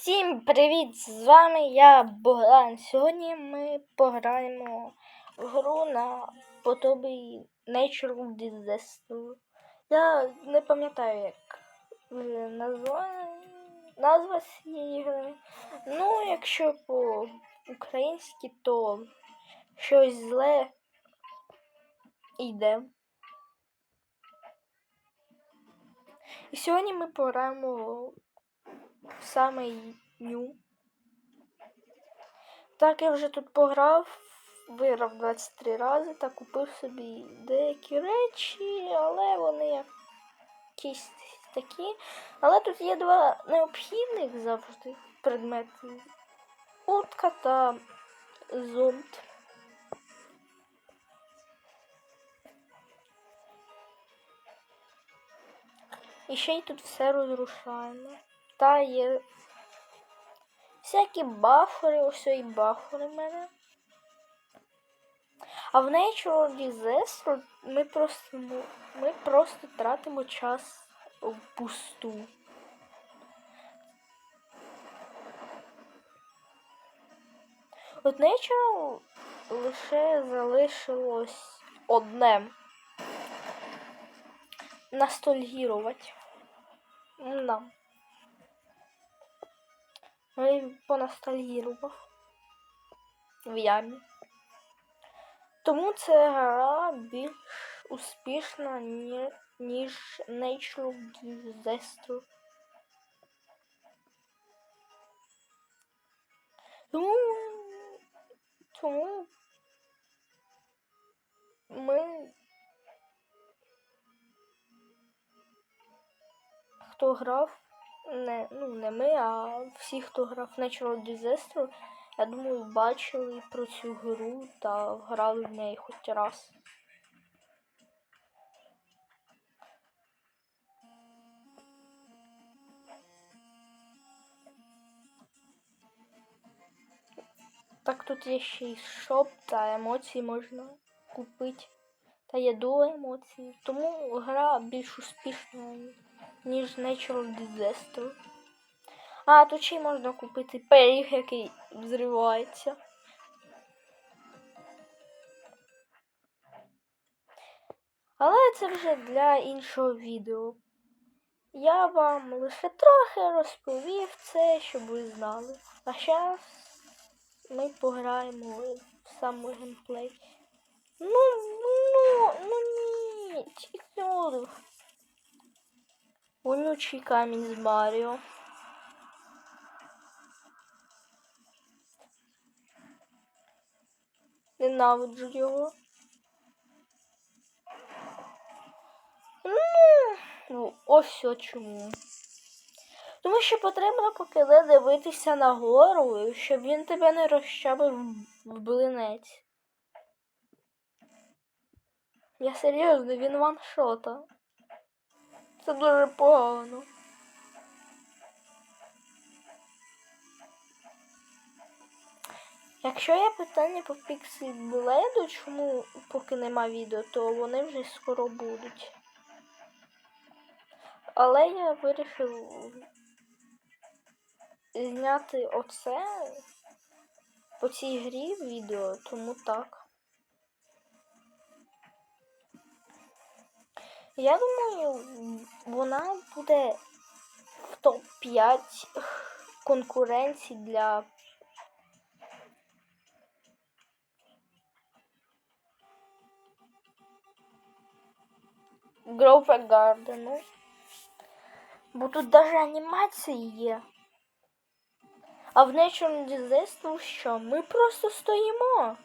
Всім привіт! З вами я Богдан. Сьогодні ми пограємо в гру на подобі Natural Disaster. Я не пам'ятаю, як е, назва, назва цієї гри. Ну, якщо по-українськи, то щось зле йде. І сьогодні ми пограємо саме ню. Так я вже тут пограв, виграв 23 рази та купив собі деякі речі, але вони якісь такі. Але тут є два необхідних завжди предмети. Утка та зонт. І ще й тут все розрушаємо. Та є всякі бафери, ось і бафери в мене. А в Natural Disaster ми просто, ми просто тратимо час впусту. От Natural лише залишилось одне. Ностальгірувати. Нам. Я поностальгірував в ямі. Тому ця гра більш успішна, ні- ніж Natural Disaster. Тому, тому ми хто грав, не, ну, не ми, а всі, хто грав Natural Disaster, я думаю, бачили про цю гру та грали в неї хоч раз. Так тут є ще й шоп та емоції можна купити. Є до емоцій. Тому гра більш успішна, ніж Natural Disaster. А, тут ще й можна купити пиріг, який взривається. Але це вже для іншого відео. Я вам лише трохи розповів це, щоб ви знали. А зараз ми пограємо в сам геймплей. Ну, ну, ну ні, тільки Вонючий камінь з Маріо. Ненавиджу його. Ну, ось все чому. Тому що потрібно поки не дивитися нагору, щоб він тебе не розчавив в блинець. Я серйозно, він ваншота. Це дуже погано. Якщо є питання по Pixel Blade, чому поки нема відео, то вони вже скоро будуть. Але я вирішив зняти оце по цій грі відео, тому так. Я думаю, вона буде в топ-5 конкуренцій для Гроуфа Гардену. Бо тут даже анімації є. А в Natural Disaster що? Ми просто стоїмо.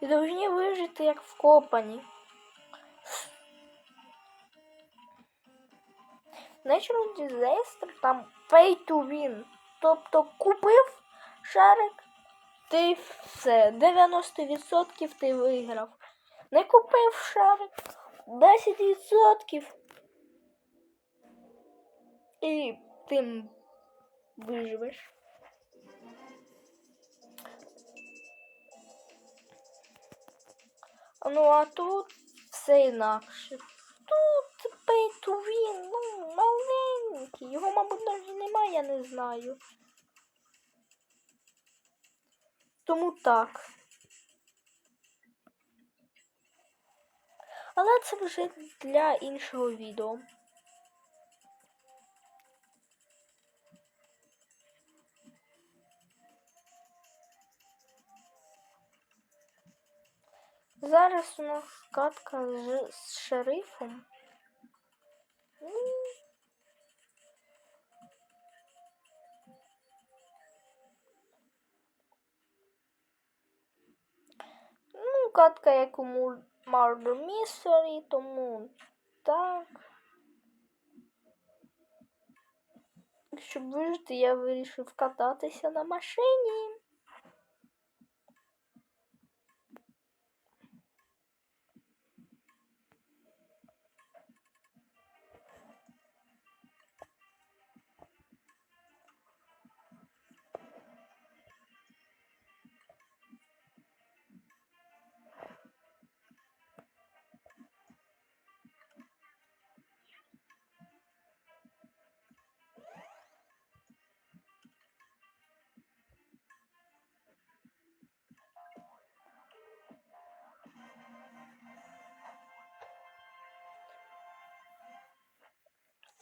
І повинні вижити як вкопані. Natural Disaster там pay to win. Тобто купив шарик, ти все, 90% ти виграв. Не купив шарик 10% і тим виживеш. Ну а тут все інакше. Тут to ну, маленький. Його, мабуть, навіть немає, я не знаю. Тому так. Але це вже для іншого відео. Зараз у нас катка з, шерифом. Ну, катка як у Murder Mystery, тому так. Щоб вижити, я вирішив кататися на машині.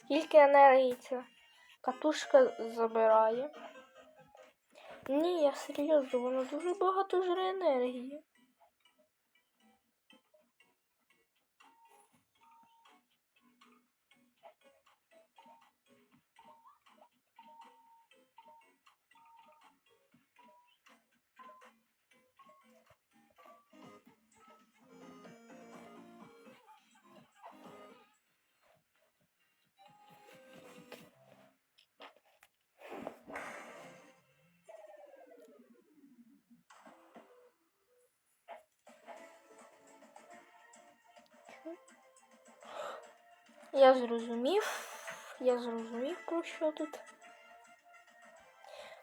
Скільки енергії ця катушка забирає? Ні, я серйозно, вона дуже багато жре енергії. Я зрозумів. Я зрозумів, про що тут.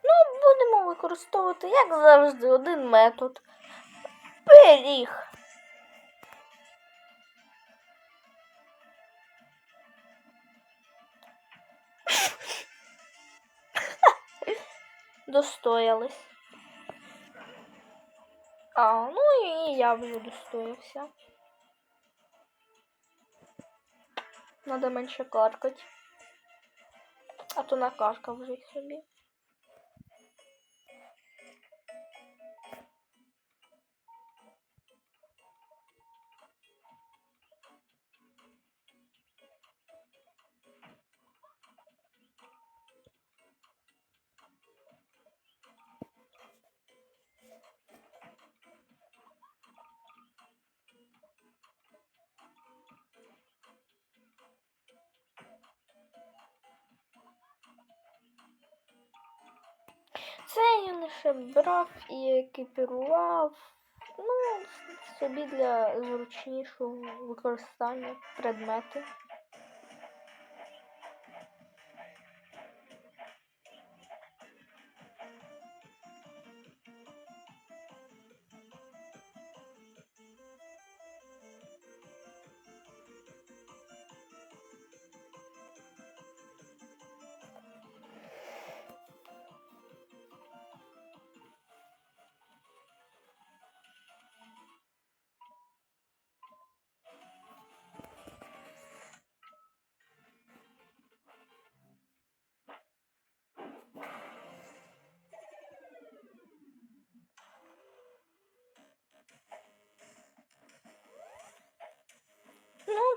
Ну, будемо використовувати, як завжди, один метод. Пиріг. Достоялись. А, ну і я вже достоявся. Надо менше каркать. А то накаркав вже собі. Це я лише брав і екіпірував. Ну, собі для зручнішого використання предмети.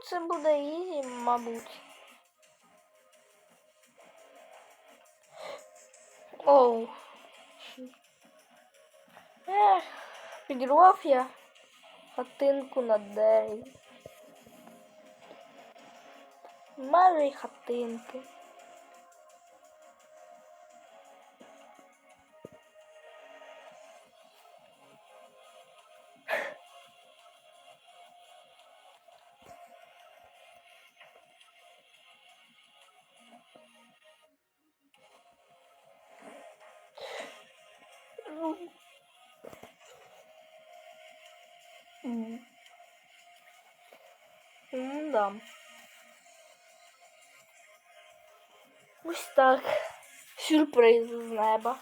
Це буде ізі, мабуть. Оу. Ех, підірвав я хатинку на дереві. Малі хатинки. М. М, Да. Ось так. Сюрприз з неба.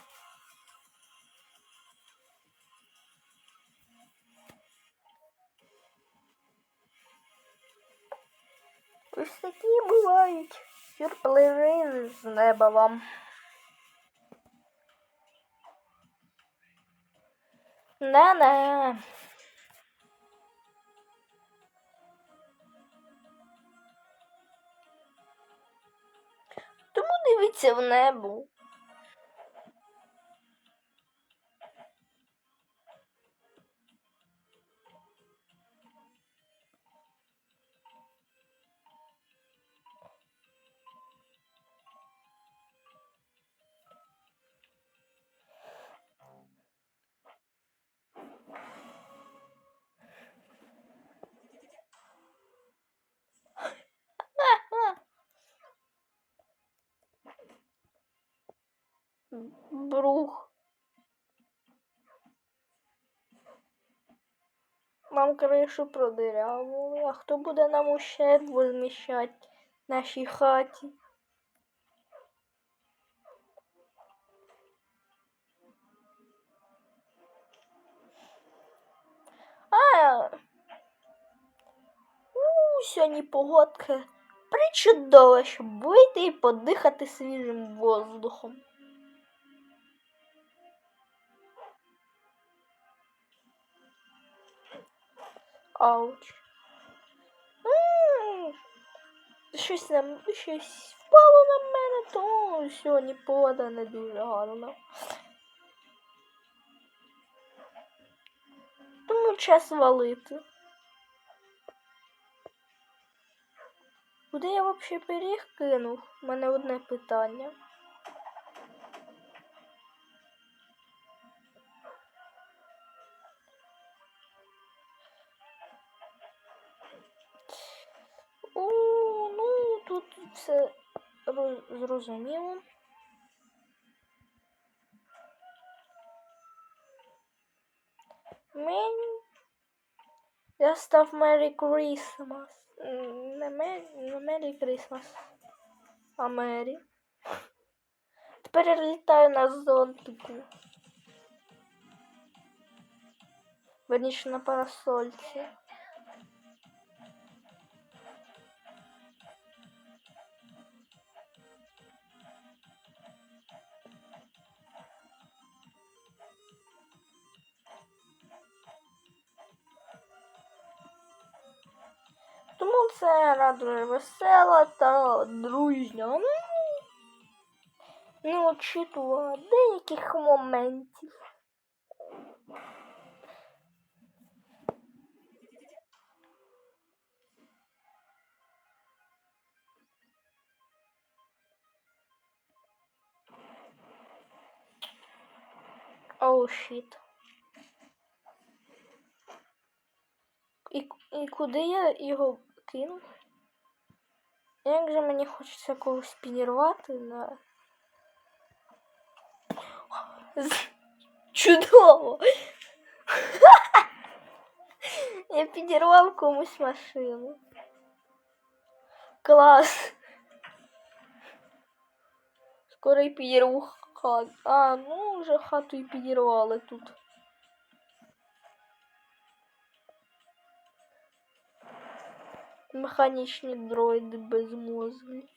Ось такі бувають сюрпризи з неба вам. Не-не. Тому Брух. Нам кришу продирявили, а хто буде нам ущерб возміщати нашій хаті? А, у, сьогодні погодка причудова, щоб вийти і подихати свіжим воздухом. Ауч. Щось нам щось впало на мене, то сьогодні погода не дуже гарна. Тому час валити. Куди я взагалі пиріг кинув? У мене одне питання. Все зрозуміло. Мені я став Merry Christmas. Не Merry, Christmas, а Merry. Тепер я літаю на зонтику. Верніше на парасольці. Це гра дуже весела та дружня. Ну, Не очікувала деяких моментів. Оу, щит. І, і куди я його кинув? Як же мені хочеться когось підірвати. З- Чудово! Я підірвав комусь машину. Клас. Скоро і підірву хату. А, ну вже хату і підірвали тут. Механічні дроїди безмозглі.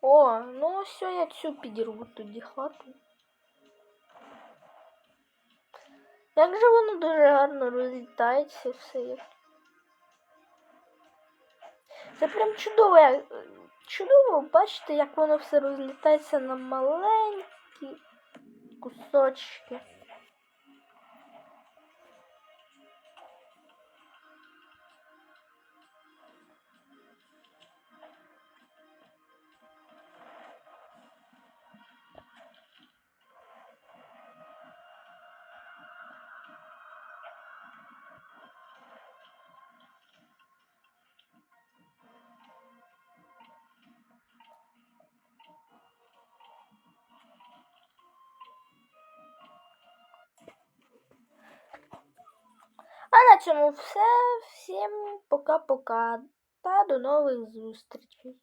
О, ну все, я цю підірву тоді хату. Як же воно дуже гарно розлітається все. Це прям чудово. як- Чудово бачите, як воно все розлітається на маленькі кусочки. А на цьому все. Всім пока-пока. Та до нових зустрічей.